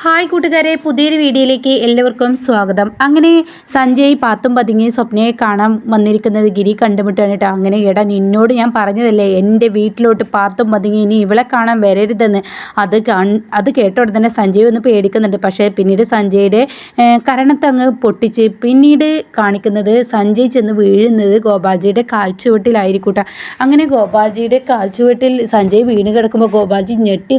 Hi കൂട്ടുകാരെ പുതിയൊരു വീഡിയോയിലേക്ക് എല്ലാവർക്കും സ്വാഗതം. അങ്ങനെ സഞ്ജയ് പാത്തും പതുങ്ങി സ്വപ്നയെ കാണാൻ വന്നിരിക്കുന്നത് ഗിരി കണ്ടുമുട്ടാണ് അങ്ങനെ എടാ നിന്നോട് ഞാൻ പറഞ്ഞതല്ലേ എന്റെ വീട്ടിലോട്ട് പാത്തും പതുങ്ങി ഇനി ഇവളെ കാണാൻ വരരുതെന്ന്. അത് അത് കേട്ട ഉടനെ സഞ്ജയ് ഒന്ന് പേടിക്കുന്നുണ്ട്. പക്ഷേ പിന്നീട് സഞ്ജയുടെ കരണത്തങ്ങ് പൊട്ടിച്ച് പിന്നീട് കാണിക്കുന്നത് സഞ്ജയ് ചെന്ന് വീഴുന്നത് ഗോപാൽജിയുടെ കാൽച്ചുവട്ടിലായിരിക്കൂട്ട അങ്ങനെ ഗോപാൽജിയുടെ കാൽച്ചുവട്ടിൽ സഞ്ജയ് വീണ് കിടക്കുമ്പോൾ ഗോപാൽജി ഞെട്ടി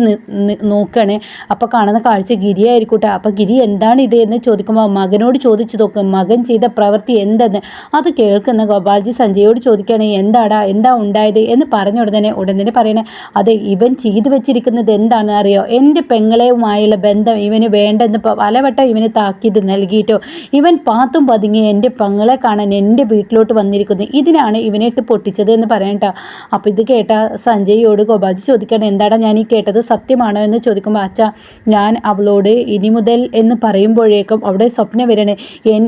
നോക്കുകയാണ് അപ്പോൾ കാണുന്ന കാഴ്ച ഗിരിയായിരിക്കൂട്ടെ. അപ്പോൾ ഗിരി എന്താണ് ഇത് എന്ന് ചോദിക്കുമ്പോൾ മകനോട് ചോദിച്ചു നോക്കും മകൻ ചെയ്ത പ്രവൃത്തി എന്തെന്ന് അത് കേൾക്കുന്ന ഗോപാൽജി സഞ്ജയോട് ചോദിക്കുകയാണ് എന്താടാ എന്താ ഉണ്ടായത്? എന്ന് പറഞ്ഞ ഉടനെ ഉടൻ തന്നെ പറയണേ അതെ ഇവൻ ചെയ്തു വെച്ചിരിക്കുന്നത് എന്താണെന്ന് അറിയോ? എന്റെ പെങ്ങളെയുമായുള്ള ബന്ധം ഇവന് വേണ്ടെന്ന് പലവട്ടം ഇവന് താക്കീത് നൽകിയിട്ടോ? ഇവൻ പാത്തും പതുങ്ങി എന്റെ പെങ്ങളെ കാണാൻ എന്റെ വീട്ടിലോട്ട് വന്നിരിക്കുന്നു. ഇതിനാണ് ഇവനെ ഇട്ട് പൊട്ടിച്ചത് എന്ന് പറയണ്ട അപ്പോൾ ഇത് കേട്ട സഞ്ജയോട് ഗോപാൽജി ചോദിക്കണം എന്താടാ ഞാൻ ഈ കേട്ടത് സത്യമാണോ? എന്ന് ചോദിക്കുമ്പോൾ അച്ഛ ഞാൻ അവളോട് ഇനി മുതൽ എന്ന് പറയുമ്പോഴേക്കും അവിടെ സ്വപ്ന വരികയാണ്. എൻ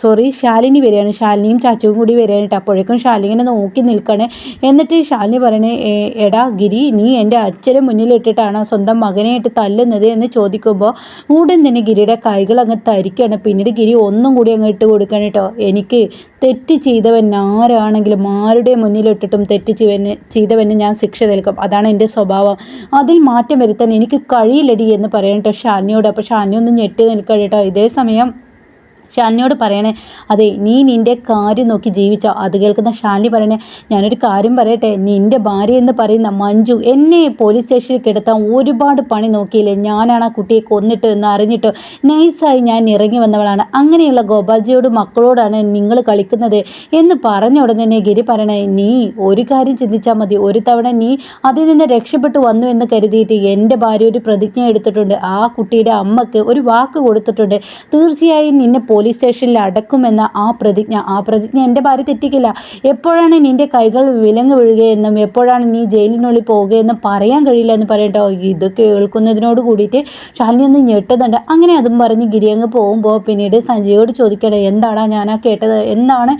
സോറി ശാലിനി വരികയാണ്. ശാലിനിയും ചാച്ചുവും കൂടി വരികയാണ് കേട്ടോ അപ്പോഴേക്കും ശാലിനി ഇങ്ങനെ നോക്കി നിൽക്കണേ എന്നിട്ട് ശാലിനി പറയണേ എടാ ഗിരി നീ എന്റെ അച്ഛനെ മുന്നിലിട്ടിട്ടാണ് സ്വന്തം മകനെ ഇട്ട് തല്ലുന്നത് എന്ന് ചോദിക്കുമ്പോൾ ഉടൻ തന്നെ ഗിരിയുടെ കൈകൾ അങ്ങ് തരിക്കുകയാണ് പിന്നീട് ഗിരി ഒന്നും കൂടി അങ്ങ് ഇട്ട് കൊടുക്കണം കേട്ടോ എനിക്ക് തെറ്റ് ചെയ്തവൻ ആരാണെങ്കിലും ആരുടെ മുന്നിലിട്ടിട്ടും തെറ്റ് ചെയ്വന് ചെയ്തവന് ഞാൻ ശിക്ഷ നൽകും. അതാണ് എന്റെ സ്വഭാവം. അതിൽ മാറ്റം വരുത്താൻ എനിക്ക് കഴിയില്ലടി എന്ന് പറയട്ടോ ഷാലിനിയോട് അപ്പോൾ ഷാനി ഒന്ന് ഞെട്ടി നിൽക്കണം കേട്ടോ ഇതേ സമയം ഷാലിനിയോട് പറയണേ അതെ നീ നിന്റെ കാര്യം നോക്കി ജീവിച്ചോ. അത് കേൾക്കുന്ന ഷാലിനി പറയണേ ഞാനൊരു കാര്യം പറയട്ടെ നിന്റെ ഭാര്യ എന്ന് പറയുന്ന മഞ്ജു എന്നെ പോലീസ് സ്റ്റേഷനിൽ കിടത്താൻ ഒരുപാട് പണി നോക്കിയില്ലേ? ഞാനാണ് ആ കുട്ടിയെ കൊന്നിട്ട് എന്ന് അറിഞ്ഞിട്ട് നൈസായി ഞാൻ ഇറങ്ങി വന്നവളാണ്. അങ്ങനെയുള്ള ഗോപാൽജിയോട് മക്കളോടാണ് നിങ്ങൾ കളിക്കുന്നത് എന്ന് പറഞ്ഞ ഉടനെ തന്നെ ഗിരി പറയണേ നീ ഒരു കാര്യം ചിന്തിച്ചാൽ മതി. ഒരു തവണ നീ അതിൽ നിന്ന് രക്ഷപ്പെട്ടു വന്നു എന്ന് കരുതിയിട്ട് എന്റെ ഭാര്യ ഒരു പ്രതിജ്ഞ എടുത്തിട്ടുണ്ട്. ആ കുട്ടിയുടെ അമ്മയ്ക്ക് ഒരു വാക്ക് കൊടുത്തിട്ടുണ്ട്. തീർച്ചയായും നിന്നെ സ്റ്റേഷനിൽ അടക്കുമെന്ന ആ പ്രതിജ്ഞ. ആ പ്രതിജ്ഞ എന്റെ ഭാര്യ തെറ്റിക്കില്ല. എപ്പോഴാണ് നിന്റെ കൈകൾ വിലങ്ങ് വീഴുകയെന്നും എപ്പോഴാണ് നീ ജയിലിനുള്ളിൽ പോവുകയെന്നും പറയാൻ കഴിയില്ല എന്ന് പറയട്ടോ. ഇത് കേൾക്കുന്നതിനോട് കൂടിയിട്ട് ശാലിനി ഒന്ന് ഞെട്ടുന്നുണ്ട്. അങ്ങനെ അതും പറഞ്ഞ് ഗിരി അങ്ങ് പോകുമ്പോൾ പിന്നീട് സഞ്ജയോട് ചോദിക്കട്ടെ എന്താടാ ഞാൻ ആ കേട്ടത്? എന്താണ്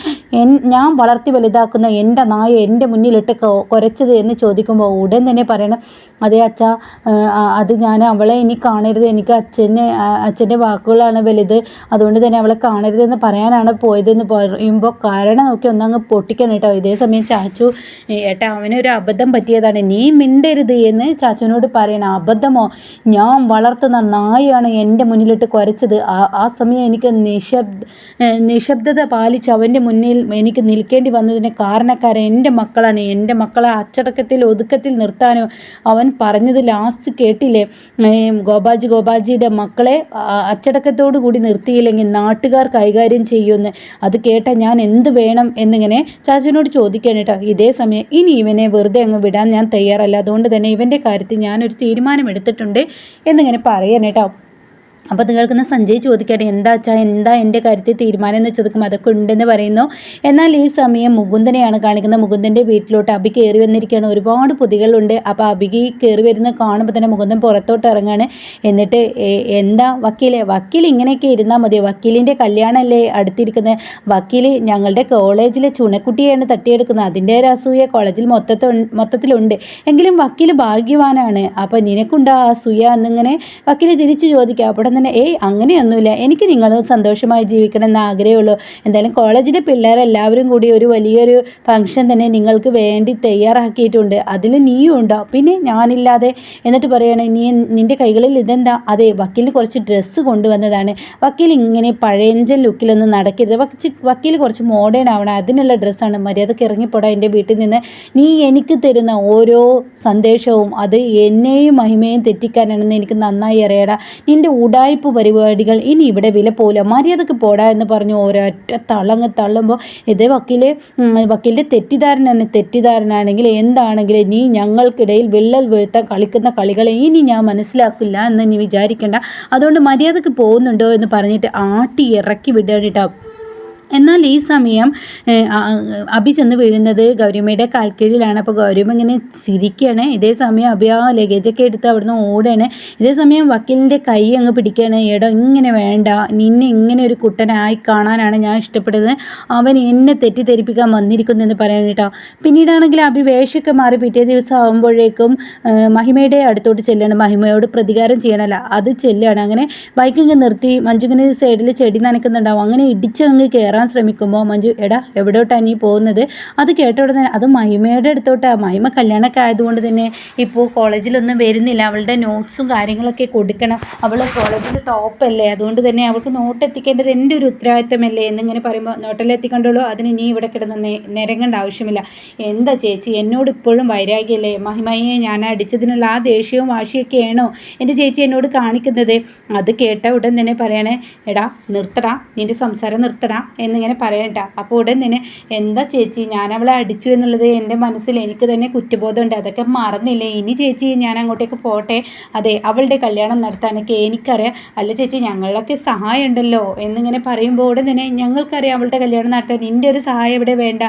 ഞാൻ വളർത്തി വലുതാക്കുന്ന എന്റെ നായ എന്റെ മുന്നിലിട്ട് കുരച്ചത് എന്ന് ചോദിക്കുമ്പോൾ ഉടൻ തന്നെ പറയണം അതെ അച്ഛ അത് ഞാൻ അവളെ ഇനി കാണരുത്. എനിക്ക് അച്ഛനെ അച്ഛന്റെ വാക്കുകളാണ് വലുത്. അതുകൊണ്ട് തന്നെ അവളെ കാണരുതെന്ന് പറയാനാണ് പോയതെന്ന് പറയുമ്പോൾ കാരണം നോക്കി ഒന്നങ്ങ് പൊട്ടിക്കണം കേട്ടോ ഇതേ സമയം ചാച്ചു "ഏ, ഏട്ടാ അവനൊരു അബദ്ധം പറ്റിയതാണ്. നീ മിണ്ടരുത് എന്ന് ചാച്ചുവിനോട് പറയണം. അബദ്ധമോ? ഞാൻ വളർത്തുന്ന നായാണ് എന്റെ മുന്നിലിട്ട് കുരച്ചത്. ആ സമയം എനിക്ക് നിശബ്ദ നിശബ്ദത പാലിച്ച് അവന്റെ മുന്നിൽ എനിക്ക് നിൽക്കേണ്ടി വന്നതിന് കാരണക്കാരൻ എന്റെ മക്കളാണ്. എന്റെ മക്കളെ അച്ചടക്കത്തിൽ ഒതുക്കത്തിൽ നിർത്താനോ അവൻ പറഞ്ഞത് ലാസ്റ്റ് കേട്ടില്ലേ? ഗോപാജി ഗോപാജിയുടെ മക്കളെ അച്ചടക്കത്തോടു കൂടി നിർത്തിയില്ലെങ്കിൽ നാട്ടുകാർ കൈകാര്യം ചെയ്യുമെന്ന്. അത് കേട്ട ഞാൻ എന്ത് വേണം എന്നിങ്ങനെ ചാച്ചുവിനോട് ചോദിക്കാൻ കേട്ടോ. ഇതേ സമയം ഇനി ഇവനെ വെറുതെ അങ്ങ് വിടാൻ ഞാൻ തയ്യാറല്ല. അതുകൊണ്ട് തന്നെ ഇവന്റെ കാര്യത്തിൽ ഞാനൊരു തീരുമാനം എടുത്തിട്ടുണ്ട് എന്നിങ്ങനെ പറയാൻ കേട്ടോ. അപ്പോൾ അത് കേൾക്കുന്ന സഞ്ജയ് ചോദിക്കട്ടെ എന്താ അച്ഛാ എന്താ എന്റെ കാര്യത്തിൽ തീരുമാനം എന്ന് ചോദിക്കും അതൊക്കെ ഉണ്ടെന്ന് പറയുന്നു. എന്നാൽ ഈ സമയം മുകുന്ദനെയാണ് കാണിക്കുന്നത്. മുകുന്ദന്റെ വീട്ടിലോട്ട് അബി കയറി വന്നിരിക്കുകയാണ്. ഒരുപാട് പൊതികളുണ്ട്. അപ്പോൾ അബിക്ക് കയറി വരുന്ന കാണുമ്പോൾ തന്നെ മുകുന്ദൻ പുറത്തോട്ട് ഇറങ്ങാണ്. എന്നിട്ട് എന്താ വക്കീലെ? വക്കീൽ ഇങ്ങനെയൊക്കെ ഇരുന്നാൽ മതി. വക്കീലിന്റെ കല്യാണമല്ലേ അടുത്തിരിക്കുന്നത്. വക്കീൽ ഞങ്ങളുടെ കോളേജിലെ ചുണക്കുട്ടിയാണ് തട്ടിയെടുക്കുന്നത്. അതിന്റെ ഒരു അസൂയ കോളേജിൽ മൊത്തത്തിൽ മൊത്തത്തിലുണ്ട്. എങ്കിലും വക്കീൽ ഭാഗ്യവാനാണ്. അപ്പോൾ നിനക്കുണ്ടോ ആ അസൂയ എന്നിങ്ങനെ വക്കീൽ തിരിച്ച് ചോദിക്കുക അപ്പോൾ തന്നെ ഏയ് അങ്ങനെയൊന്നുമില്ല. എനിക്ക് നിങ്ങൾ സന്തോഷമായി ജീവിക്കണം എന്ന് ആഗ്രഹമുള്ളൂ. എന്തായാലും കോളേജിലെ പിള്ളേരെല്ലാവരും കൂടി ഒരു വലിയൊരു ഫംഗ്ഷൻ തന്നെ നിങ്ങൾക്ക് വേണ്ടി തയ്യാറാക്കിയിട്ടുണ്ട്. അതിൽ നീയും ഉണ്ടോ? പിന്നെ ഞാനില്ലാതെ എന്നിട്ട് പറയണേ നീ നിന്റെ കൈകളിൽ ഇതെന്താ? അതെ വക്കീലിന് കുറച്ച് ഡ്രസ്സ് കൊണ്ടുവന്നതാണ്. വക്കീൽ ഇങ്ങനെ പഴയഞ്ചൻ ലുക്കിലൊന്നും നടക്കരുത്. വക്കി വക്കീൽ കുറച്ച് മോഡേൺ ആവണം. അതിനുള്ള ഡ്രസ്സാണ്. മര്യാദയ്ക്ക് ഇറങ്ങിപ്പോടാ എന്റെ വീട്ടിൽ നിന്ന്. നീ എനിക്ക് തരുന്ന ഓരോ സന്ദേശവും അത് എന്നെയും മഹിമയും തെറ്റിക്കാനാണെന്ന് എനിക്ക് നന്നായി അറിയടാ. നിന്റെ ഉടായ്പ പരിപാടികൾ. ഇനി ഇവിടെ വില പോല മര്യാദയ്ക്ക് പോടാ എന്ന് പറഞ്ഞു ഒരൊറ്റ തളങ്ങ് തള്ളുമ്പോൾ ഇതേ വക്കീലെ വക്കീലിന്റെ തെറ്റിദ്ധാരണ തെറ്റിദ്ധാരണയാണെങ്കിൽ എന്താണെങ്കിലും നീ ഞങ്ങൾക്കിടയിൽ വിള്ളൽ വീഴ്ത്താൻ കളിക്കുന്ന കളികളെ ഇനി ഞാൻ മനസ്സിലാക്കില്ല എന്ന് നീ വിചാരിക്കേണ്ട. അതുകൊണ്ട് മര്യാദയ്ക്ക് പോകുന്നുണ്ടോ എന്ന് പറഞ്ഞിട്ട് ആട്ടി ഇറക്കി വിടേണ്ടിട്ടാ എന്നാൽ ഈ സമയം അഭി ചെന്ന് വീഴുന്നത് ഗൗരിയമ്മയുടെ കാൽക്കീഴിലാണ്. അപ്പോൾ ഗൗരിമ ഇങ്ങനെ ചിരിക്കുകയാണ് ഇതേ സമയം അഭി ആ ലഗേജൊക്കെ എടുത്ത് അവിടുന്ന് ഓടുകയാണ് ഇതേ സമയം വക്കീലിന്റെ കൈ അങ്ങ് പിടിക്കുകയാണ് എടോ ഇങ്ങനെ വേണ്ട. നിന്നെ ഇങ്ങനെ ഒരു കുട്ടനായി കാണാനാണ് ഞാൻ ഇഷ്ടപ്പെടുന്നത്. അവൻ എന്നെ തെറ്റിദ്ധരിപ്പിക്കാൻ വന്നിരിക്കുന്നു എന്ന് പറയാൻ കേട്ടോ പിന്നീടാണെങ്കിൽ അഭി വേഷമൊക്കെ മാറി പിറ്റേ ദിവസം ആകുമ്പോഴേക്കും മഹിമയുടെ അടുത്തോട്ട് ചെല്ലുകയാണ് മഹിമയോട് പ്രതികാരം ചെയ്യണമല്ല അത് ചെല്ലുകയാണ് അങ്ങനെ ബൈക്ക് ഇങ്ങ് നിർത്തി. മഞ്ജുങ്ങനെ സൈഡിൽ ചെടി നനയ്ക്കുന്നുണ്ടാവും. അങ്ങനെ ഇടിച്ചങ്ങ് കയറാൻ കയറാൻ ശ്രമിക്കുമ്പോൾ മഞ്ജു എടാ എവിടോട്ടാണ് നീ പോകുന്നത്? അത് കേട്ട ഉടനെ അത് മഹിമയുടെ അടുത്തോട്ടാണ് മഹിമ കല്യാണമൊക്കെ ആയതുകൊണ്ട് തന്നെ ഇപ്പോൾ കോളേജിലൊന്നും വരുന്നില്ല. അവളുടെ നോട്ട്സും കാര്യങ്ങളൊക്കെ കൊടുക്കണം. അവൾ കോളേജിൽ ടോപ്പല്ലേ അതുകൊണ്ട് തന്നെ അവൾക്ക് നോട്ട് എത്തിക്കേണ്ടത് എന്റെ ഒരു ഉത്തരവാദിത്തമല്ലേ? എന്നിങ്ങനെ പറയുമ്പോൾ നോട്ടിലെത്തിക്കണ്ടുള്ളൂ അതിന് നീ ഇവിടെ കിടന്ന് നിരങ്ങേണ്ട ആവശ്യമില്ല. എന്താ ചേച്ചി എന്നോട് ഇപ്പോഴും വൈരാഗ്യല്ലേ? മഹിമയെ ഞാൻ അടിച്ചതിനുള്ള ആ ദേഷ്യവും വാശിയൊക്കെയാണോ എന്റെ ചേച്ചി എന്നോട് കാണിക്കുന്നത്? അത് കേട്ട ഉടൻ തന്നെ പറയണേ എടാ നിർത്തടാ. നിന്റെ സംസാരം നിർത്തടാ. എന്നിങ്ങനെ പറയണ്ട. അപ്പോൾ ഉടൻ തന്നെ എന്താ ചേച്ചി ഞാൻ അവളെ അടിച്ചു എന്നുള്ളത് എന്റെ മനസ്സിൽ എനിക്ക് തന്നെ കുറ്റബോധമുണ്ട്. അതൊക്കെ മറന്നില്ലേ? ഇനി ചേച്ചി ഞാൻ അങ്ങോട്ടേക്ക് പോട്ടെ. അതെ അവളുടെ കല്യാണം നടത്താനൊക്കെ എനിക്കറിയാം. അല്ല ചേച്ചി ഞങ്ങളൊക്കെ സഹായം ഉണ്ടല്ലോ എന്നിങ്ങനെ പറയുമ്പോൾ ഉടൻ തന്നെ ഞങ്ങൾക്കറിയാം അവളുടെ കല്യാണം നടത്താൻ. നിന്റെ ഒരു സഹായം ഇവിടെ വേണ്ട.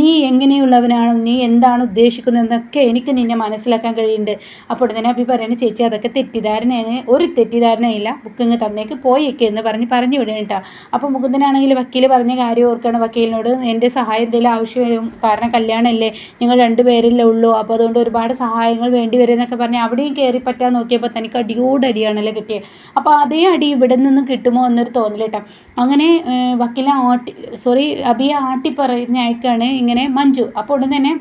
നീ എങ്ങനെയുള്ളവനാണോ നീ എന്താണ് ഉദ്ദേശിക്കുന്നതെന്നൊക്കെ എനിക്ക് നിന്നെ മനസ്സിലാക്കാൻ കഴിയുന്നുണ്ട്. അപ്പോൾ തന്നെ അഭി പറയുന്നത് ചേച്ചി അതൊക്കെ തെറ്റിദ്ധാരണയാണ്. ഒരു തെറ്റിദ്ധാരണയില്ല ബുക്കിങ് തന്നേക്ക് പോയേക്ക് എന്ന് പറഞ്ഞ് പറഞ്ഞു വിടുക കേട്ടോ. അപ്പോൾ മുകുന്ദനാണെങ്കിൽ വക്കീൽ പറഞ്ഞ കാര്യം ഓർക്കാണ് വക്കീലിനോട്. എന്റെ സഹായം എന്തെങ്കിലും ആവശ്യം വരും? കാരണം കല്യാണമല്ലേ? നിങ്ങൾ രണ്ട് പേരല്ലേ ഉള്ളൂ. അപ്പോൾ അതുകൊണ്ട് ഒരുപാട് സഹായങ്ങൾ വേണ്ടി വരും എന്നൊക്കെ പറഞ്ഞ് അവിടെയും കയറി പറ്റാൻ നോക്കിയപ്പോൾ തനിക്ക് അടിയോടടിയാണല്ലോ കിട്ടിയത് അപ്പോൾ അതേ അടി ഇവിടെ നിന്നും കിട്ടുമോ എന്നൊരു തോന്നലേട്ടാ. അങ്ങനെ വക്കീലെ ആട്ടി സോറി അബിയെ ആട്ടി പറഞ്ഞയക്കാണ് ഇങ്ങനെ മഞ്ജു. അപ്പോൾ ഉടൻ തന്നെ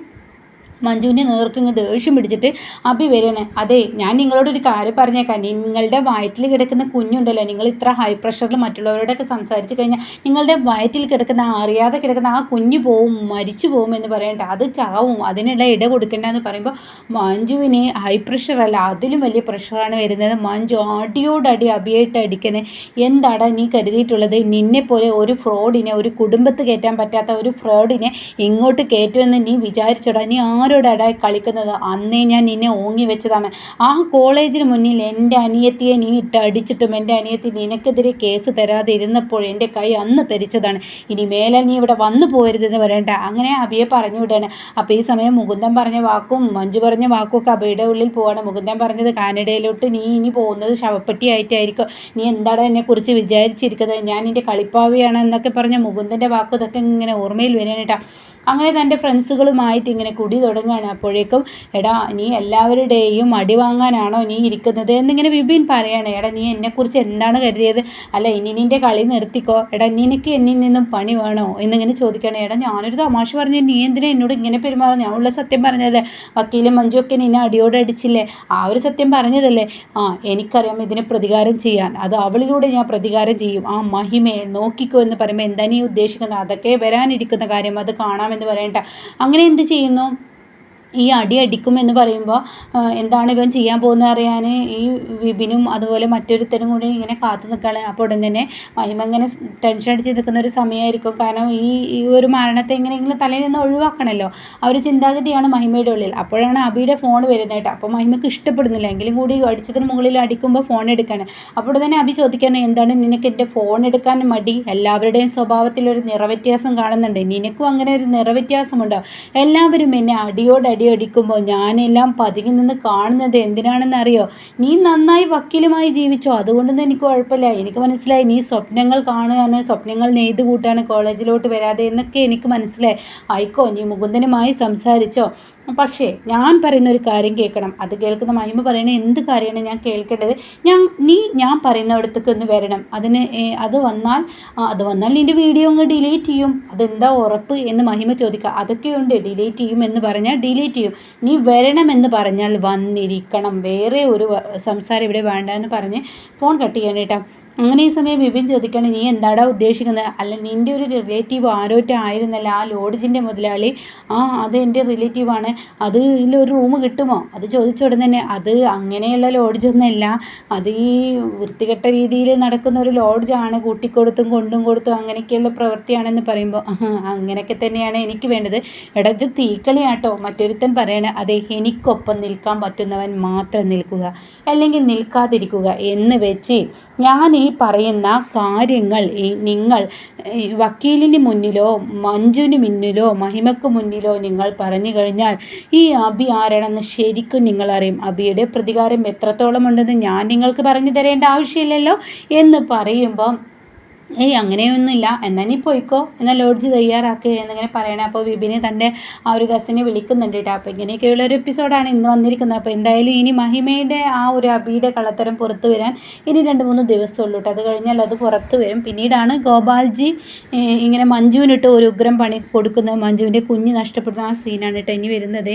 മഞ്ജുവിന്റെ നേർക്കിങ്ങ് ദേഷ്യം പിടിച്ചിട്ട് അഭി വരികയാണ് അതെ ഞാൻ നിങ്ങളോടൊരു കാര്യം പറഞ്ഞേക്കാം. നിങ്ങളുടെ വയറ്റിൽ കിടക്കുന്ന കുഞ്ഞുണ്ടല്ലോ നിങ്ങൾ ഇത്ര ഹൈ പ്രഷറിൽ മറ്റുള്ളവരോടൊക്കെ സംസാരിച്ച് കഴിഞ്ഞാൽ നിങ്ങളുടെ വയറ്റിൽ കിടക്കുന്ന അറിയാതെ കിടക്കുന്ന ആ കുഞ്ഞു പോവും മരിച്ചു പോവും എന്ന് പറയണ്ട. അത് ചാവും അതിനുള്ള ഇട കൊടുക്കേണ്ടതെന്ന് പറയുമ്പോൾ മഞ്ജുവിന് ഹൈ പ്രഷർ അല്ല അതിലും വലിയ പ്രഷറാണ് വരുന്നത്. മഞ്ജു അടിയോടടി അഭിയായിട്ട് അടിക്കണേ. എന്താടാ നീ കരുതിയിട്ടുള്ളത്? നിന്നെ പോലെ ഒരു ഫ്രോഡിനെ ഒരു കുടുംബത്ത് കയറ്റാൻ പറ്റാത്ത ഒരു ഫ്രോഡിനെ ഇങ്ങോട്ട് കയറ്റുമെന്ന് നീ വിചാരിച്ചോടാ? നീ ആ ആരോടാടാ കളിക്കുന്നത് അന്നേ ഞാൻ നിന്നെ ഓങ്ങി വെച്ചതാണ്. ആ കോളേജിന് മുന്നിൽ എന്റെ അനിയത്തിയെ നീ ഇട്ട് അടിച്ചിട്ടും എന്റെ അനിയത്തി നിനക്കെതിരെ കേസ് തരാതെ ഇരുന്നപ്പോൾ എന്റെ കൈ അന്ന് തരിച്ചതാണ് ഇനി മേലെ നീ ഇവിടെ വന്നു പോരുതെന്ന് പറയണ്ട. അങ്ങനെ അബിയെ പറഞ്ഞു വിടുകയാണ്. അപ്പോൾ ഈ സമയം മുകുന്ദൻ പറഞ്ഞ വാക്കും മഞ്ജു പറഞ്ഞ വാക്കും ഒക്കെ അബിയുടെ ഉള്ളിൽ പോവാണ്. മുകുന്ദൻ പറഞ്ഞത് കാനഡയിലോട്ട് നീ ഇനി പോകുന്നത് ശവപ്പെട്ടി ആയിട്ടായിരിക്കും. നീ എന്താണ് എന്നെക്കുറിച്ച് വിചാരിച്ചിരിക്കുന്നത്? ഞാൻ എന്റെ കളിപ്പാവിയാണ് എന്നൊക്കെ പറഞ്ഞ മുകുന്ദന്റെ വാക്കും ഇതൊക്കെ ഇങ്ങനെ ഓർമ്മയിൽ വരാനേട്ടാ അങ്ങനെ തന്റെ ഫ്രണ്ട്സുകളുമായിട്ട് ഇങ്ങനെ കുടി തുടങ്ങുകയാണ് അപ്പോഴേക്കും എടാ നീ എല്ലാവരുടെയും അടി വാങ്ങാനാണോ നീ ഇരിക്കുന്നത്? എന്നിങ്ങനെ വിപിൻ പറയാണ് എടാ നീ എന്നെക്കുറിച്ച് എന്താണ് കരുതിയത്? അല്ല ഇനി നിന്റെ കളി നിർത്തിക്കോ. എടാ നിനക്ക് എന്നിൽ നിന്നും പണി വേണോ? എന്നിങ്ങനെ ചോദിക്കുകയാണ് എടാ ഞാനൊരു തമാശ പറഞ്ഞു നീ എന്തിനാ എന്നോട് ഇങ്ങനെ പെരുമാറുന്നത് ഞാൻ ഉള്ള സത്യം പറഞ്ഞതല്ലേ. വക്കീലും മഞ്ജുവൊക്കെ നിന്നെ അടിയോടെ അടിച്ചില്ലേ. ആ ഒരു സത്യം പറഞ്ഞതല്ലേ. ആ എനിക്കറിയാം ഇതിനെ പ്രതികാരം ചെയ്യാൻ. അത് അവളിലൂടെ ഞാൻ പ്രതികാരം ചെയ്യും. ആ മഹിമയെ നോക്കിക്കോ എന്ന് പറയുമ്പോൾ എന്താ നീ ഉദ്ദേശിക്കുന്നത്? അതൊക്കെ വരാനിരിക്കുന്ന കാര്യം. അത് കാണാമെന്ന് എന്ന് പറയണ്ട. അങ്ങനെ എന്ത് ചെയ്യുന്നു? ഈ അടി അടിക്കും എന്ന് പറയുമ്പോൾ എന്താണ് ഇവൻ ചെയ്യാൻ പോകുന്നത് അറിയാൻ ഈ വിപിനും അതുപോലെ മറ്റൊരുത്തരും കൂടി ഇങ്ങനെ കാത്തു നിൽക്കുകയാണ്. അപ്പോൾ ഉടൻ തന്നെ മഹിമ ഇങ്ങനെ ടെൻഷൻ അടിച്ച് നിൽക്കുന്ന ഒരു സമയമായിരിക്കും. കാരണം ഈ ഈ ഒരു മരണത്തെ എങ്ങനെയെങ്കിലും തലയിൽ നിന്ന് ഒഴിവാക്കണമല്ലോ ആ ഒരു ചിന്താഗതിയാണ് മഹിമയുടെ ഉള്ളിൽ. അപ്പോഴാണ് അബിയുടെ ഫോൺ വരുന്നത് കേട്ടോ. അപ്പോൾ മഹിമയ്ക്ക് ഇഷ്ടപ്പെടുന്നില്ല. എങ്കിലും കൂടി അടിച്ചതിന് മുകളിൽ അടിക്കുമ്പോൾ ഫോൺ എടുക്കുകയാണ് അപ്പോൾ തന്നെ അബി ചോദിക്കാണ് എന്താണ് നിനക്ക് എന്റെ ഫോൺ എടുക്കാൻ മടി? എല്ലാവരുടെയും സ്വഭാവത്തിൽ ഒരു നിറവ്യത്യാസം കാണുന്നുണ്ട്. നിനക്കും അങ്ങനെ ഒരു നിറവ്യത്യാസമുണ്ടോ. എല്ലാവരും എന്നെ അടിയോടടി അടി അടിക്കുമ്പോൾ ഞാനെല്ലാം പതുങ്ങി നിന്ന് കാണുന്നത് എന്തിനാണെന്ന് അറിയോ നീ നന്നായി വക്കീലുമായി ജീവിച്ചോ. അതുകൊണ്ടൊന്നും എനിക്ക് കുഴപ്പമില്ല. എനിക്ക് മനസ്സിലായി നീ സ്വപ്നങ്ങൾ കാണുകയാണ് സ്വപ്നങ്ങൾ നെയ്ത് കൂട്ടാണ് കോളേജിലോട്ട് വരാതെ എന്നൊക്കെ എനിക്ക് മനസ്സിലായി. ആയിക്കോ നീ മുകുന്ദനുമായി സംസാരിച്ചോ. പക്ഷേ ഞാൻ പറയുന്ന ഒരു കാര്യം കേൾക്കണം. അത് കേൾക്കുന്ന മഹിമ പറയുന്ന എന്ത് കാര്യമാണ് ഞാൻ കേൾക്കേണ്ടത്? ഞാൻ നീ ഞാൻ പറയുന്നിടത്തേക്ക് ഒന്ന് വരണം. അതിന് അത് വന്നാൽ അത് വന്നാൽ നിന്റെ വീഡിയോ അങ്ങ് ഡിലീറ്റ് ചെയ്യും. അതെന്താ ഉറപ്പ് എന്ന് മഹിമ ചോദിക്കുക. അതൊക്കെയുണ്ട്. ഡിലീറ്റ് ചെയ്യും എന്ന് പറഞ്ഞാൽ ഡിലീറ്റ് ചെയ്യും. നീ വരണമെന്ന് പറഞ്ഞാൽ വന്നിരിക്കണം. വേറെ ഒരു സംസാരം ഇവിടെ വേണ്ട എന്ന് പറഞ്ഞ് ഫോൺ കട്ട് ചെയ്യാനേട്ടാ അങ്ങനെ ഈ സമയം വിപിൻ ചോദിക്കുകയാണ് നീ എന്താടാ ഉദ്ദേശിക്കുന്നത്? അല്ല നിന്റെ ഒരു റിലേറ്റീവ് ആരോറ്റ ആയിരുന്നല്ല ആ ലോഡ്ജിന്റെ മുതലാളി. ആ അത് എന്റെ റിലേറ്റീവാണ് അത് ഇതിലൊരു റൂം കിട്ടുമോ? അത് ചോദിച്ച ഉടനെ തന്നെ അത് അങ്ങനെയുള്ള ലോഡ്ജൊന്നുമല്ല അത് ഈ വൃത്തികെട്ട രീതിയിൽ നടക്കുന്ന ഒരു ലോഡ്ജാണ് കൂട്ടിക്കൊടുത്തും കൊണ്ടും കൊടുത്തും അങ്ങനെയൊക്കെയുള്ള പ്രവൃത്തിയാണെന്ന് പറയുമ്പോൾ അങ്ങനെയൊക്കെ തന്നെയാണ് എനിക്ക് വേണ്ടത്. എടാ ഇത് തീക്കളിയാട്ടോ. മറ്റൊരുത്തൻ പറയണേ അതെ എനിക്കൊപ്പം നിൽക്കാൻ പറ്റുന്നവൻ മാത്രം നിൽക്കുക. അല്ലെങ്കിൽ നിൽക്കാതിരിക്കുക. എന്ന് വെച്ച് ഞാൻ ഈ പറയുന്ന കാര്യങ്ങൾ നിങ്ങൾ വക്കീലിന് മുന്നിലോ മഞ്ജുവിന് മുന്നിലോ മഹിമക്ക് മുന്നിലോ നിങ്ങൾ പറഞ്ഞു കഴിഞ്ഞാൽ ഈ അബി ആരാണെന്ന് ശരിക്കും നിങ്ങൾ അറിയും. അബിയുടെ പ്രതികാരം എത്രത്തോളം ഉണ്ടെന്ന് ഞാൻ നിങ്ങൾക്ക് പറഞ്ഞു തരേണ്ട ആവശ്യമില്ലല്ലോ എന്ന് പറയുമ്പം ഏയ് അങ്ങനെയൊന്നുമില്ല. എന്നാൽ നീ പോയിക്കോ. എന്നാൽ ലോഡ്ജ് തയ്യാറാക്കുക എന്നിങ്ങനെ പറയണേ. അപ്പോൾ വിപിനെ തന്റെ ആ ഒരു കസിനെ വിളിക്കുന്നുണ്ട് കേട്ടോ. അപ്പോൾ ഇങ്ങനെയൊക്കെയുള്ള ഒരു എപ്പിസോഡാണ് ഇന്ന് വന്നിരിക്കുന്നത്. അപ്പോൾ എന്തായാലും ഇനി മഹിമയുടെ ആ ഒരു അബിയുടെ കള്ളത്തരം പുറത്തു വരാൻ ഇനി രണ്ട് മൂന്ന് ദിവസമുള്ളൂ കേട്ടോ. അത് കഴിഞ്ഞാൽ അത് പുറത്ത് വരും. പിന്നീടാണ് ഗോപാൽജി ഇങ്ങനെ മഞ്ജുവിനിട്ട് ഒരു ഉഗ്രം പണി കൊടുക്കുന്നത്. മഞ്ജുവിന്റെ കുഞ്ഞ് നഷ്ടപ്പെടുന്ന ആ സീനാണ് കേട്ടോ ഇനി വരുന്നത്.